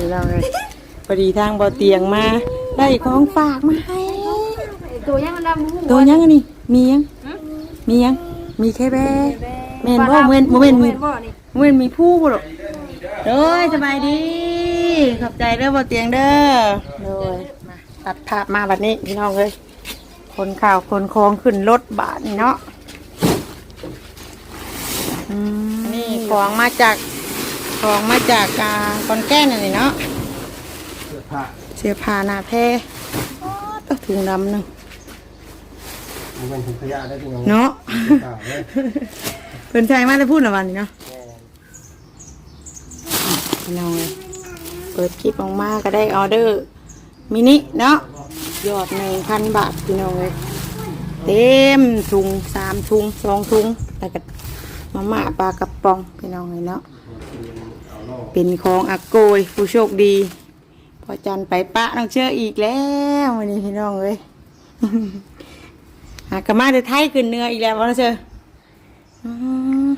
พี่น้องเลยพอดีทางบ่อเตียงมา ได้ของฝากมาให้ ตัวยังมันดำหูตัวยังอันนี้มียัง มียัง มีแค่แบแม่นบ่เว้นบ่เว้นมีบ่นี่เว้นมีผู้บ่หรอกโดยสบายดี ขอบใจเด้อบ่อเตียงเด้อโดยมาตัดภาพมาบัดนี้พี่น้องเอ้ยคนข่าวคนคองขึ้นรถบาทนี่เนาะอืมนี่ของมาจาก ของมาจากอ่าคอนแก้นอันนี่เนาะเสื้อผ้าเสื้อผ้าหน้าแพร่อ๋อต้องถุงดำหนึ่งมันเป็นถุงขยะได้ที่น้องเนาะเก่าเลยเพิ่นใช้มาได้พูดหรือวันนี้เนาะพี่น้องเลยเปิดคลิปออกมาก็ได้ออเดอร์ มินิเนาะยอดหนึ่งพันบาทพี่น้องเลยเต็มถุงสามถุงสองถุงแล้วก็มาม่าปลากระป๋องพี่น้องเลยเนาะ เป็นของอาโกยผู้โชคดีพอจันไปปะน้องเชื่ออีกแล้ววันนี้พี่น้องเลยหากระมาได้ไทยขึ้นเนื้ออีกแล้วว่าเชื่ออืม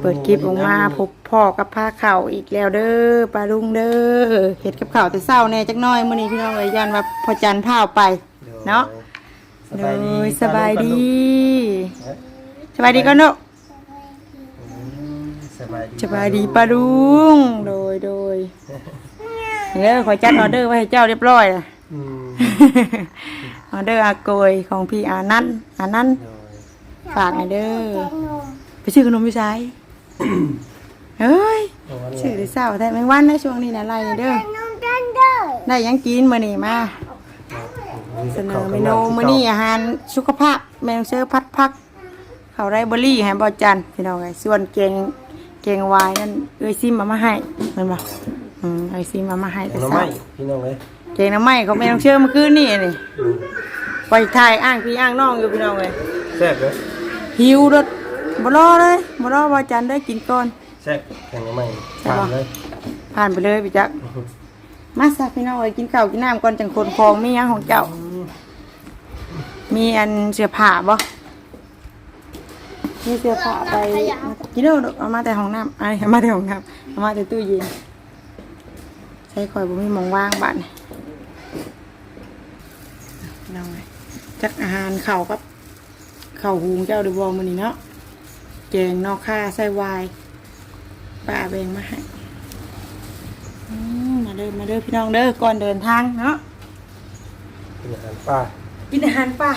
เปิดคลิปออกมาพบพ่อกับผ้าเข่าวอีกแล้วเด้อปลาลุงเด้อเห็ดกับข่าวแต่เศร้าแน่จักหน้อยมื้อนี้พี่น้องเอ้ยยันว่าพอจันพาเอาไป เนาะสบายดีโดยสบายดี สบายดีก่อนเนาะ สบายดีสบายดีปลาลุงโดยโดยเด้อขอจัดออเดอร์ไว้ให้เจ้าเรียบร้อยนะอืมออเดอร์อาโกยของพี่อานันต์อานันต์โดยฝากหน่อยเด้อไปซื้อขนมไปใช้เฮ้ยเอาวันซื้อนี้ได้เศร้าแต่แมงวันในะช่วงนี้นะไรนี่เด้อได้หยังกินมื้อนี้มาเสนอเมนูมื้อนี้อาหารสุขภาพแมงเชอพัดพักเขาไรเบอร์รี่ให้บ่จันพี่น้องไงส่วนเกง เกงวายนั่นเอ้ยซิมเอามาให้เห็นบ่อืมเอ้ยซิมเอามาให้แต่น้ำเช้าไม้พี่น้องเลยเกงน้ำไหม้เขาแม่ต้องเชื่อเมื่อคืนนี่นี่อืมไปถ่ายอ้างพี่อ้างน้องอยู่พี่น้องเลยแซ่บเลยหิวรถบ่รอเลยบ่รอบ่จันได้กินก่อน แซ่บแข่งน้ำไม้ใช่ผ่าปะนเลยผ่านไปเลยพี่จักมาซะพี่น้องเอ้ยกินข้าวกินน้ำก่อนจังคนคองมีหยังของเจ้า มีอันเสื้อผ้าบ่ มีเสื้อผ้าไปกินเด้อเอามาแต่ห้องน้ำไอ้เอามาแต่ห้องน้ำเอามาแต่ตู้เย็นใช้คอยบ่มีหมองว่างบัดนี่น้องเอ้ยจักอาหารข้าวกับข้าวหุงเจ้าเดูบ่มื้อนี้เนาะแกงนอกค่าใส่วายป้าแบ่งมาให้อืมมาเด้อมาเด้อพี่น้องเด้อก่อนเดินทางเนาะเป็นอาหารป่ากินอาหารป่า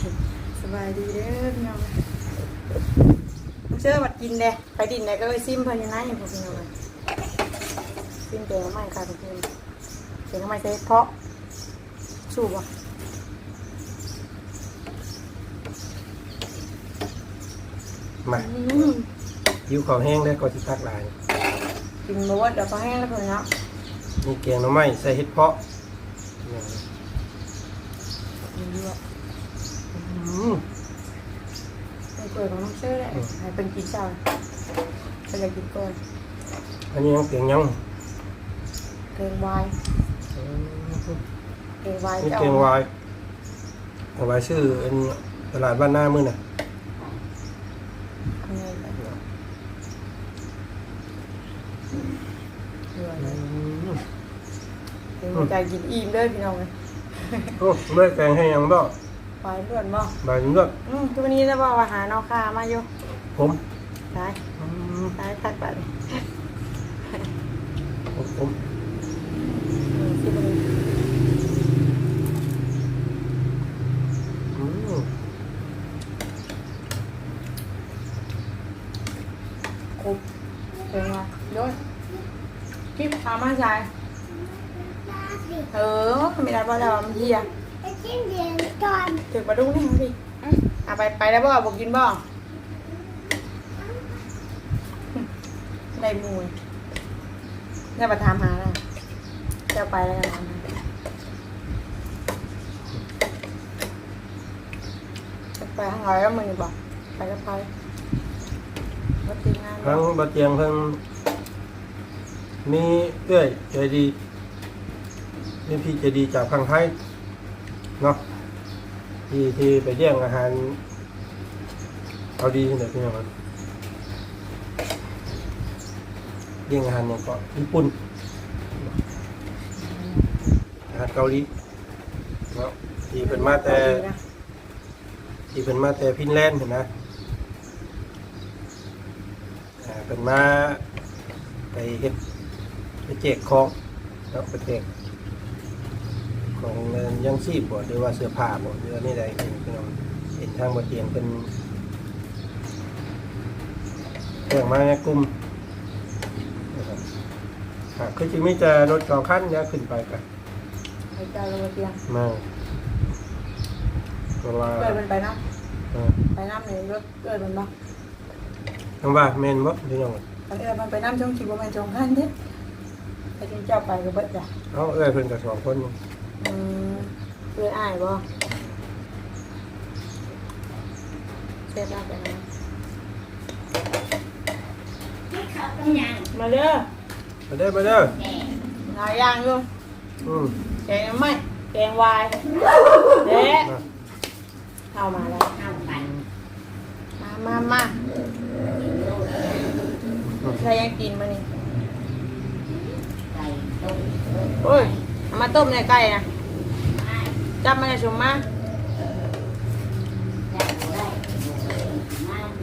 ส บายดีเด้อพี่น้องเชื่อบัดกินเด้ไปดินเด้ก็ไปซิมเพิ่นอยู่นะอย่างพวกพี่น้องเลยซิมเดี๋ยวไม่ค่ะทุกคนเดี๋ยวทำไมใส่เพาะสู้บ่มาอืมยิวขาวแห้งได้ก็สิตักหลายกินบวชเดี๋ยวพอแห้งแล้วเพิ่นเนาะมีแกงน้ำไม้ใส่เห็ดเพาะเนี่ยกิน เยอะอืมเป็นเปิดของน้องเชื่อแหละให้เป็นกินเช้าเพิ่นอยากกินก่อนอันนี้ยังเตียงยังเกงวายเกงวายนี่จะเตียงเอาวายเอาไว้ชื่อเป็นตลาดบ้านหน้ามื้อน่ะอันนี้แบบเหลือเลยเป็นใจกินอิ่มเด้อพี่น้องเลย โอ้เมื่อแกงให้ยังบ่ ไปเลื่อนบ่บายนึกอืมทุกวันนี้จะบอกว่าหานอกคามาอยู่ผมตายอืมตายทักแบบนี้ผมผมอืมสิบวันนี้อืมครบเป็นไงด้วยคลิปพามาใส่เออไม่ได้บ่แล้วมันเฮีย ถึงมาดูนี่พี่อะไปไปแล้วบ่บอกกินบ่ได้มวยได้มาถามหาแล้วเจ้าไปแล้วกันถามหาไปทางไหนแล้วมึงบอกไปก็ไปรถติดงานทั้งบะเจียงทั้งมีเอื้อยใจดีมีพี่ใจดีจากพังไทยเนาะ ที่ที่ไปเลี้ยงอาหารเอาดีเนี่ยพี่น้องครับเลี้ยงอาหารอย่างก็ญี่ปุ่นอาหารเกาหลีเนาะที่เป็นมาแต่ที่เป็นมาแต่ฟินแลนด์เห็นนะอ่าเป็นมาไปเฮ็ดไปแจกของเนาะไปแจกของเงิน ยังชีพบ่หรือว่าเสื้อผ้าบ่หรือว่านี่ใดเห็นพี่น้องเห็นทางบ่เตียงเป็นแจ้งมาในกลุ่มนะครับครับคือจิมีแต่รถสองคันเนี่ยขึ้นไปกันไปเจ้าลงมาเตียงมาเพราะว่าเกิดมันไปน้เออำไปน้ำเลยรถเกิดมันบ่คำว่าแม่นบ่พี่น้องมันเออมันไปน้ำช่องคิดว่ามันจงขั้นเด้ไปกินเจ้าไปก็เบิดจ้ะเอาเอ้ยเพิ่นกับสองคนนี่ อืมเพื่ออ้ายบ่เสร็จแล้วไปนะมาเด้อมาเด้อมาเด้อหลายอย่างอยู่อืมแกงไม่แกงวายเด้มาเข้ามาแล้วมามามาใครยังกินมานี่โอ้ย เอามาต้มในไก่นะจับมาในชมมา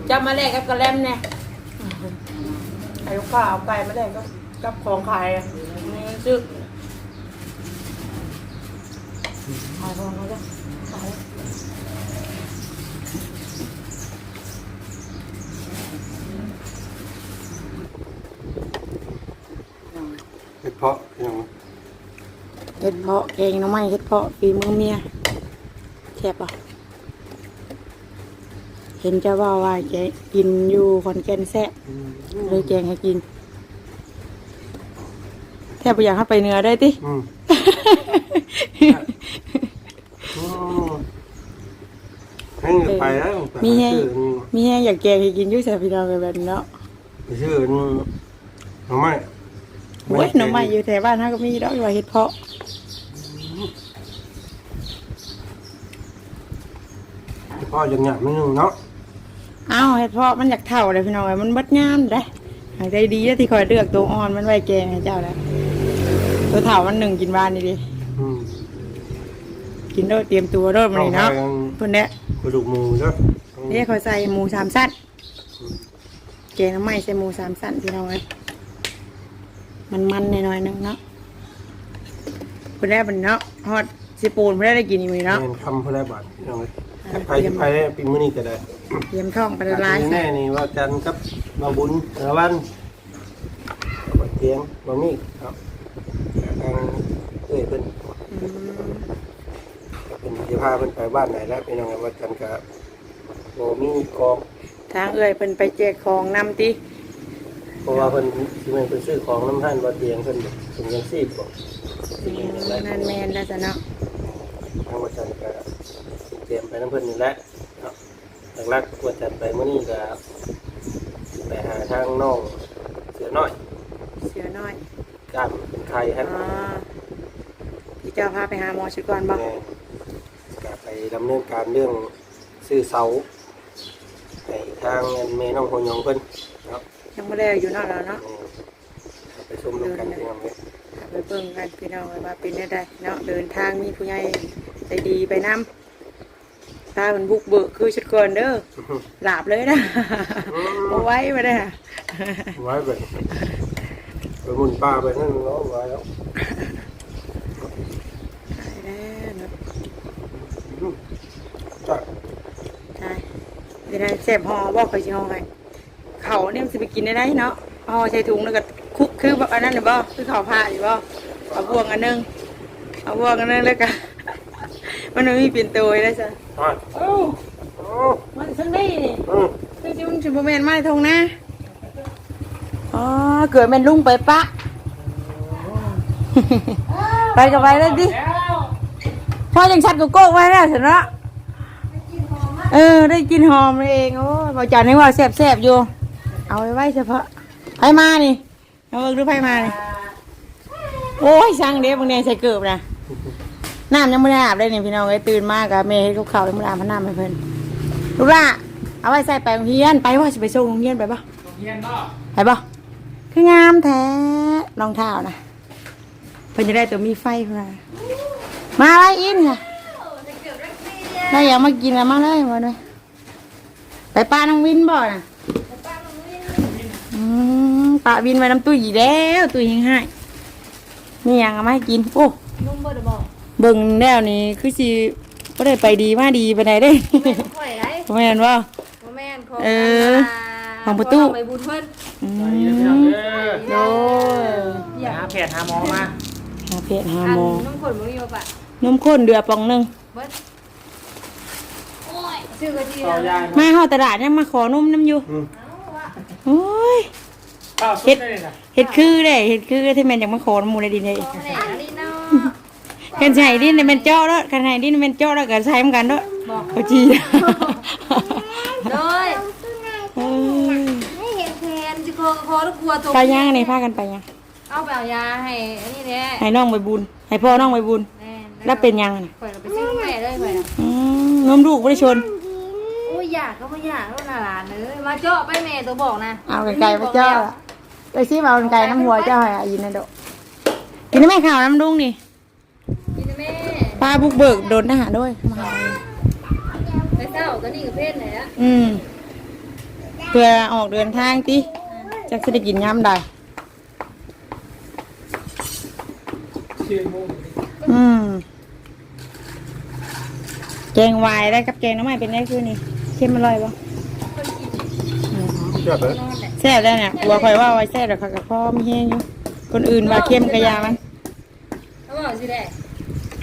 จับมาแลกกับกระแลมเนี่ยไอ้ลูกค้าเอาไก่มาแลกกับกับของขายอะนี่มันซื้อขายของเขาจ้ะขายเฮ็ดเพาะพี่น้อง เห็ดเพาะแกงหน้ำไม้เห็ดเพาะฝีมือเมียแซ่บป่ะเห็นจะว่าว่าแกกินอยู่คอนแกนแซ่บอืมเลยแกงให้กิน แทบไปอยากให้ไปเหนือได้ติอืมอืมให้เงินไปแล้วไปมีหาแห้งซื้อนี่มีแห้งอยากแกงให้กินอยู่แซ่บพี่น้องแบบนี้เนาะไปซื้อนี่หน่อไม้โอ้ยหน้ำไม้อยู่แถวบ้านเขาก็มีดอกว่าเห็ดเพาะ พ่อยังหยาบไม่นึงเนาะอ้าวเห็ดเพาะมันอยากเท่าเลยพี่น้องเอ้ยมันเบัดงามได้หายใจดีอะที่คอยเลือกตัวอ่อนมันไว้แกงให้เจ้าแล้วตัวเท่ามันหนึ่งกินบ้านนี่ดิอืมกินโดดเตรียมตัวโดดมาเลยเนาะต้องไปเพิ่นเนี้ยกระดูกหมูเนาะนี่เขาใส่หมูสามสั้นแกงน้ำไหม้ใส่หมูสามสั้นพี่น้องเอ้ยมันมันๆหน่อยๆนึงเนาะเพิ่นได้เป็นเนาะฮอดสิปูนเพิ่นได้ได้กินอีกมื้อเนาะแม่นคำเพื่อได้บาทพี่น้อง เลยถ้าไปจะไปได้ปีมื้อนี้ก็ได้เตรียมท้องไปละลายแน่นี่ว่ากันครับบางบุญแต่ละวันบางเทียงบางนี่ครับทางเอ้ยเพิ่นอืมเพิ่นจะพาเพิ่นไปบ้านไหนแล้วพี่น้องว่ากันกับโบมีกองทางเอ้ยเพิ่นไปแจกของนำติเพราะว่าเพิ่นที่มันเพิ่นซื้อของน้ำท่านบ่เตียงเพิ่นถึงยังซีบบ่อืมนั่นแม่นแล้วจ้ะเนาะ ทางวัดจันทร์ก็เตรียมไปน้ำเพิ่นนี่แหละเนาะหลักๆวัดจันทร์ไปมื้อนี้ก็ไปหาทางน้องเสือน้อยเสือน้อยกล้ามเป็นไข่คอ๋รัอบพี่เจ้าพาไปหาหมอชุดก่อนบ่แม่ก็ไปดำเนินการเรื่องซื้อเสาให้ทางเมน้องคนยองเพิ่นเนาะยังไม่ได้อยู่เนอกแล้วเนาะเออไปชมดูกันพี่น้องเลยไปเบิ่งกันพี่น้องว่าเป็นได้ได้เนาะเดินทางมีผู้ใหญ่ใจ ดีไปนำถ้ามันบุกเบิกคือชุดก่อนเด้อหลาบเลยนะเอาไว้มาได้อไว้แบบไปหมุนป้าไปนั่นเนาะไว้แล้วตายแล้วเนาะจ้ะใช่เดี๋ยวได้เสพห่อบอกไปชิห่อให้เขาเนี่ยมันสิไปกินได้ไหนเนาะห่อใส่ถุงแล้วก็คุกคือแบบอันนั้นหรือบ่คือเขาผ้าอยู่บ่เอาบวงอันหนึงเอาบวงอันหนึงแล้วก็ มันไม่มีเปลี่ยนตัวเลยจ้ะอะโอ้โอ้มันซึ่งได้นี่อืมคือจิมันสิบ่แม่นไม้ทงนะอ๋อเกิดแม่นลุงไปปะ ไปกับไปเลยดิพ่อยังชัดกูโก้ไว้แล้วสินะเออ ได้กินหอมเลยเองโอ้ยบอกจานให้ว่าแซ่บๆอยู่ เอาไว้ไว้เฉพาะไผมานี่เอาเบิ่งดูไผมานี่โอ้ยสั่งเด้บางแดงใส่เกือบนะ น้ำยังไม่ได้อาบเลยนี่พี่น้องไอ้ยตื่นมากอะเมย์ให้เขาๆยังไม่ได้อาบน้ำให้เพิ่นลูกล่ะเอาไว้ใส่ไปโรงเรียนไปว่าจะไปส่งโรงเรียนไปปะเฮียนบ่ไปปะคืองามแท้รองเท้านะเพิ่นจะได้ตัวมีไฟเพิ่นว่ามาไว้อินค่ะได้อยากมากินแล้วมาเลยมาเลยไปป้าน้องวินบ่น่ะอืมป้าวินไว้น้ำตุ้ยอีกแล้วตุ้ยยังให้มีหยังเอามาให้กินโอ้นุ่มบ่ได้บอกเบิ่งแล้วนี่คือสิบ่ได้ไปดีมาดีไปไหนได้ข่อยไรบ่แม่นว่าบ่แม่นของเออของประตู ไปบุญเพิ่นอืสวัสดีนะพี่น้องมเด้อโดยไปหาแพทย์หาหมอมาหาเพจหาอันหมอนุ่มขนบ่มีบ่ปะนมข้นเดือปองหนึงเบิดโอ้ยชื่อกะจีต่อยายมาเฮาตลาดยังมาขอนมน้ำอยู่อืมโอ้ยข้าวสุดได้เลยนะเฮ็ดคือได้เฮ็ดคือที่แม่นอยากมาขอนำหมู่ได้ดีเด้ ของแหน่อันนี้เนาะ คันใช้ดินน่ะแม่นเจาะแล้วคันให้ดินน่ะแม่นเจาะแล้วก็ใช้เหมือนกันเด้อเขาจีโดยเออให้เห็นแทนสิคอคอตกลัวตัวไปยังนี่พากันไปยังเอาไปเอายาให้อันนี้แหละให้น้องไปบุญให้พ่อน้องไปบุญแน่แล้วเป็นยังน่ะข่อยก็ไปซื้อแม่เลยข่อยน่ะอืมนมลูกบ่ได้ชนโอ้ยอยากก็บ่อยากแล้วน่ะหลานเอ้ยมาเจาะไปแม่ตัวบอกนะเอาไก่ไปเจ้าอะไปซิมาเอาไก่น้ำหัวเจ้าให้อายินนะโดะกินได้ไหมข่าวน้ำดุ้งนี่กินนะแม่ ป้าบุกเบิกโดนทหารด้วยมาหาไปเศร้าก็นี่กับเพศไหนอะอืมเพื่อออกเดินทางติจักจะได้กินย้ำได้ชื่อโมงอืมแกงวายได้กับแกงน้ำใหม่เป็นได้คือนี่เข้มอร่อยปะเชื่อเถอะนอนแหละแซ่บได้เนี่ยกลัวคอยว่าไว้แซ่บแต่เขากับพ่อไม่แห้งอยู่คนอื่นว่าเข้มกระยามันเขาบอกสิแห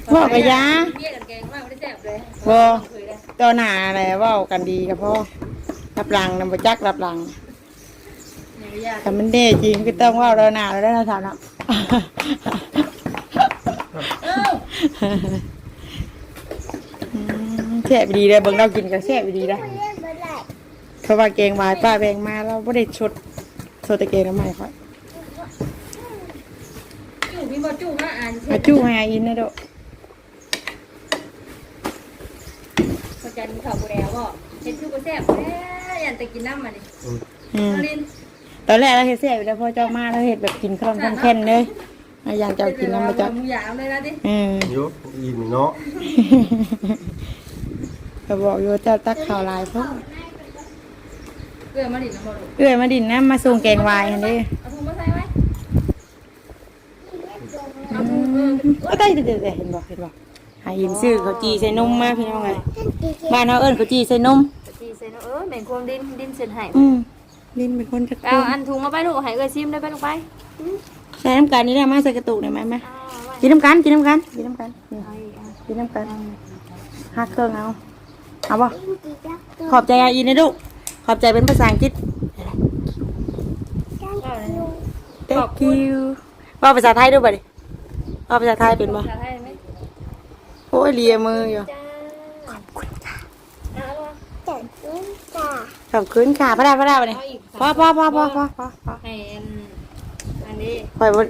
ละบอกกระยาเบี้ยกันแกงมากไม่ได้แซ่บเลยบ่เคยเลยต่อหน้าอะไรเว่ากันดีกับพ่อรับหลังนำบจักรับหลังไม่ได้ยากแต่มันเด้จริงก็ต้องเว่าเราหนาเราได้นะสาวนะอืมแซ่บดีเลยเบิ่งเรากินก็แซ่บดีนะเพราะว่าแกงวายป้าแบงมาเราไม่ได้ชดชดแต่แกงน้ำใหม่ค่อยจู่พี่บอจู่มาอ่านมาจู้ให้อาอินนะโดะพ จันทร์เขาบูแดวบอกเห็นคือบ่แซ่บแท้ยันแต่กินน้ำมาดิอืมลินตอนแรกเราเห็ดแซ่บอยู่แล้วพอเจ้ามาเราเห็ดแบบกินขนมแค่นเลยอายันเจ้ากินน้ำมาจักหมูหยามเลยนะดิอืมยุอีนเนาะก็บอกอยู่ว่าเจ้าตักข่าวลายเพราะเกลือมาดินน้ำบ่ลูกเอื้อยมาดินน้ำมาส่งแกงวายอันนี้เอาถุงมาใส่ไว้เอาถุงเออก็ได้เด็ดๆเห็นบอกเห็นบอก หายินซื้อเขาวจีใส่นมมาพี่น้องไงบ้านเขาเอิ้นเขาวจีใส่นมจีเซนเออแม่งควงดินดินเสร็จให้อืมลินเป็นคนจะเอาอันถุงมาไปลูกให้เอ้ยซิมได้ไปลูกไปใส่น้ำกันนี่ได้มาใส่กระตุกได้ไหมไหมเอาไว้กินน้ำกันกินน้ำกันกินน้ำกันนี่เอาอีกอะกินน้ำกันฮักเครื่องเอาเอาบ่ขอบใจอาอินนะลูกขอบใจเป็นภาษาอังกฤษ thank you ว่าภาษาไทยด้วยบ่ดิว่าภาษาไทยเป็นบ่ จะให้ไหม โอ้ยเลียมืออยู่จ้าขอบคุณค่ะเอาละขอบคุณค่ะพระดาพระดาบ่ดิเอาอีกพอพอพอพอพอพอพอให้อันอันนี้ข่อยบ่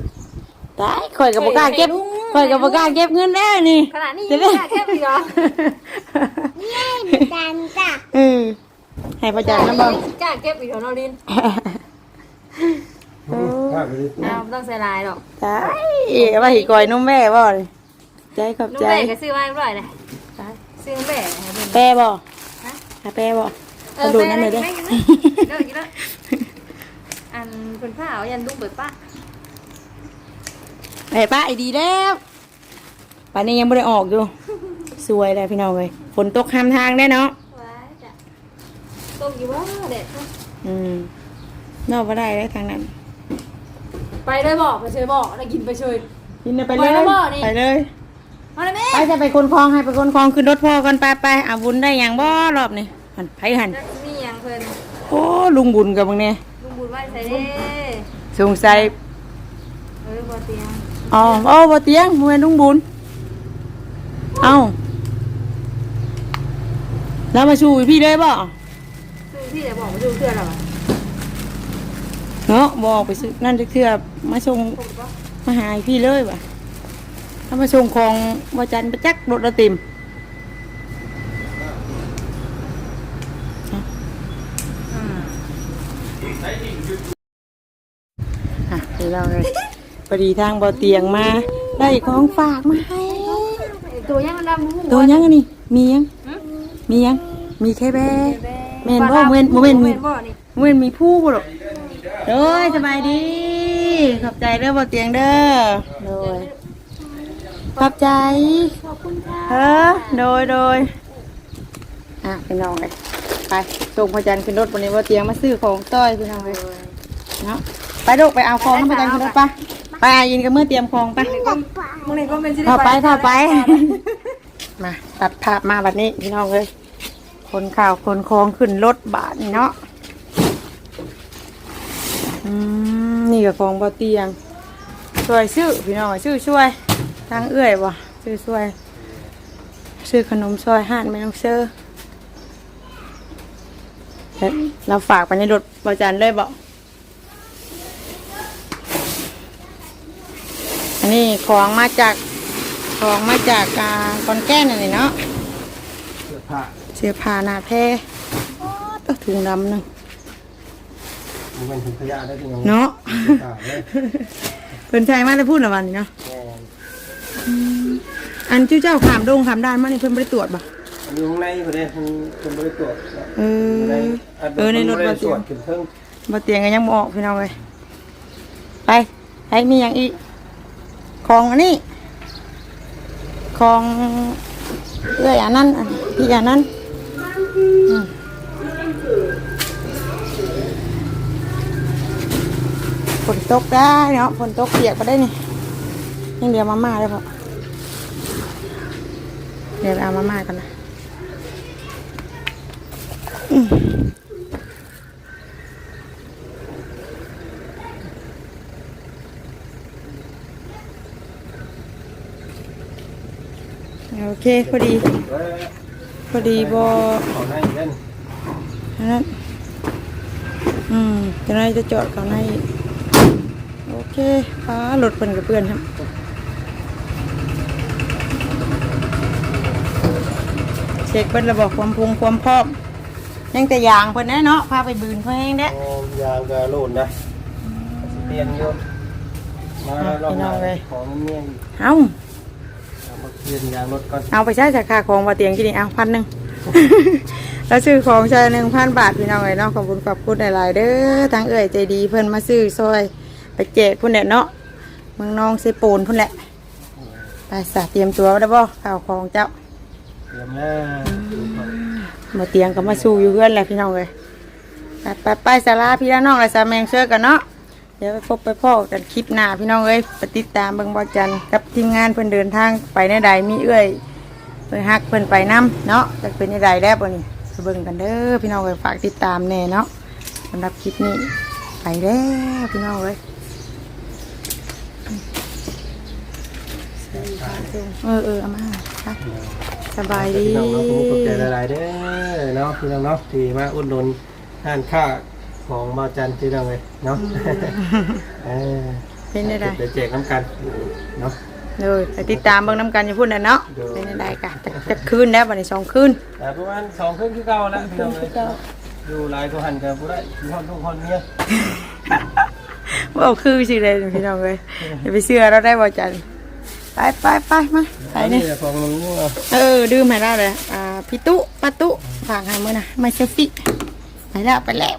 ได้ข่อยกับบกล้าเก็บให้ลุงข่อยกับบกล้าเก็บเงินแล้วนี่ขนาดนี้ยังไม่กล้าเก็บอีกเหรอเออให้พ่อจันนะบ่กล้าเก็บอีกเหรอน้องลินถ้าไปดิเอาไม่ต้องใส่ลายหรอกใช่ว่าหิก่อยนุ่มแม่บ่เลย ใจขอบนุ่มใจแม่ก็ซื้อไว้เรียบร้อยเลยซื้อนุ่มแม่ให้เพิ่นแปรบ่ฮะหาแปรบ่เออเอาดูนั่นเลยเด้อ แม่กินนะกินแล้วกินแล้วอันเป็นผ้าเอายันลูกเปิดป้าไอ้ป้าไอ้ดีแล้วป่านนี้ยังไม่ได้ออกอยู่ สวยเลยพี่น้องเลยฝนตกห้ามทางได้เนาะว้าจ้ะต้มอยู่ว่าเด็ดอืมนอกมาได้ได้ทางนั้นไปเลยบอกไปเชยบอกแล้วกินไปเชยยินดีไปไปเลยแล้วบ่นี่ ไปเลย มาเลยแม่ไปจะไปคนคลองให้ไปคนคลองขึ้นรถพ่อกันไปไปอาบุญได้อย่างบ่รอบนี่หันไผหันจักนี่ยังเพิ่นโอ้ลุงบุญกับมึงเนี่ยลุงบุญไหว้ใส่เด้สงสัยเออบ่เตียงอ๋อโอ้บ่เตียงมึงเป็นลุงบุญเอ้าแล้วมาชูพี่เลยบ่ซื้อที่จะบอกมาดูเพื่อนเราอะเนาะบอกไปซื้อนั่นจะเทื่อมาส่งถูกปะมาหาพี่เลยว่ะ ถ้ามาส่งของวาจันทร์ไปจักรถละติมอืมพี่น้องเลยพอดีทางบ่อเตียงมา ได้ของฝากมาให้ ตัวยังดำหูตัวยังอันนี้มียัง มียัง มีแค่แบแม่นบ่เว้นบ่เว้นมีบ่นี่เว้นมีผู้บ่หรอกโดยสบายดี ขอบใจเด้อบ่เตียงเด้อโดย ขอบใจ ขอบคุณค่ะเออโดยโดยอะพี่น้องเลยไปส่งพระจันทร์ขึ้นรถวันนี้บ่เตียงมาซื้อของต้อยพี่น้องเลยเนาะไปลูกไปเอาของน้ำพระจันทร์ขึ้นรถปะไปอายินกับเมื่อเตรียมของไปมึงนี่ก็เป็นสิเข้าไปเข้าไป มาตัดภาพมาแบบนี้พี่น้องเลยคนข่าวคนคองขึ้นรถบาทนี่เนาะอืมนี่กับของบ่เตียงช่วยซื้อพี่น้องซื้อช่วย ทางเอื้อยบ่ซื้อช่วยซื้อขนมซอยห้านไม่ต้องเซอร์แล้วเราฝากไปในรถบอจันเลยบอกอันนี้ของมาจากของมาจากอ่าคอนแก้นนี่นเนาะเสื้อผ้าเสื้อผ้าหน้าแพรโอ้ตัวถุงดำหนึงมันเป็นถุงขยะได้ที่น้องเนาะอ่าเลยเพิ่นใช้มาได้พูดหรือวันนี้เนาะแม่น อันชื่อเจ้าขามดงขามด้านมานี่เพิ่นบ่ได้ตรวจบ่อันนี้ข้างในประเด็นมันเป็นบริตรวจเออในเออในรถบบ่ริเตีตรยวงจขึ้นเพิ่งบ่เตียงก็ยังบ่ออกพี่น้องเลยไปให้มีหยังอีกของอันนี้ของเอื้อยอันนั้นอันพี่อันนั้นอืมฝนตกได้เนาะฝนตกเปียกไปได้นี่ยังเดี๋ยวมาม่าได้พอ เดี๋ยวเอามาม่ากันนะโอเค พอดี พอดีบอขอในเล่นอันนั้นอืมจะได้จะจอดเขาในอีกโอเคฟ้ารถเพิ่นกับเพื่อนครับ เช็คเพิ่นระบบความพุงความพร้อมยังแต่ยางเพิ่นแน่เนาะพาไปบืนเพิ่นเองเด้โอ้ยางกระโหลนนะเปลี่ยนอยู่มารอบหน้าของเมียนเอาเอามาเปลี่ยนยางรถก่อนเอาไปใช้สาขาของว่าเตียงกี่นี่เอาพันหนึ่งแล้วซื้อของใช้หนึ่งพันบาทพี่น้องเอ้ยเนาะขอบคุณขอบคุณหลายๆเด้อทางเอ่ยใจดีเพิ่นมาซื้อซอย ไปแจกพุ่นแหละเนาะเมืองน้องเซโปนพุ่นแหละไปสาเตรียมตัวได้บ่ข่าวของเจ้า เตรียมแล้วมาเตียงก็มาสู้อยู่เพื่อนแหละพี่น้องเลยไปไปไปสาราพี่น้องและสาแมงเชื่อกันเนาะเดี๋ยวไปพบไปพ่อกันคลิปหน้าพี่น้องเอ้ยไปติดตามเบิ่งบอจันกับทีมงานเพิ่อนเดินทางไปในใดมีเอ้ยเพิ่นฮักเพิ่อนไปนํเนาะจะเป็นในใดแล้วบ่นี่ไปเบิ่งกันเด้อพี่น้องเอ้ยฝากติดตามแน่เนาะสำหรับคลิปนี้ไปแล้วพี่น้องเอ้ยเออเออเอามาค่ะ สบายดีพี่น้องเนาะผมขอบใจหลายๆเด้อเนาะพี่น้องเนาะที่มาอุดหนุนทานข้าวของบ่าวจันทร์ที่น้องเลยเนาะเออเป็นได้ไดเดี๋ยวแจกน้ำกันเนาะเลยไปติดตามเบิ่งน้ำกันอย่าพูดนะเนาะเด้อเป็นได้กะจะจะคืนแล้ววันนี้สองคืนแต่ประมาณสองครึ่งที่เก่าแล้วพี่น้องเลยดูลายตัวหันกันผู้ได้ทุกคนทุกคนเนี่ยว่าเอาคือสิเลยพี่น้องเลยอย่าไปเชื่อเราได้บ่จัน ไปไปไปมาไปอันนี่นี้ของลุงนี่เหรอเออดื่มให้เราเลยอ่าพี่ตุป้าตุฝากให้มื้อนะไม่เซฟี่ไปแล้วไปแล้ว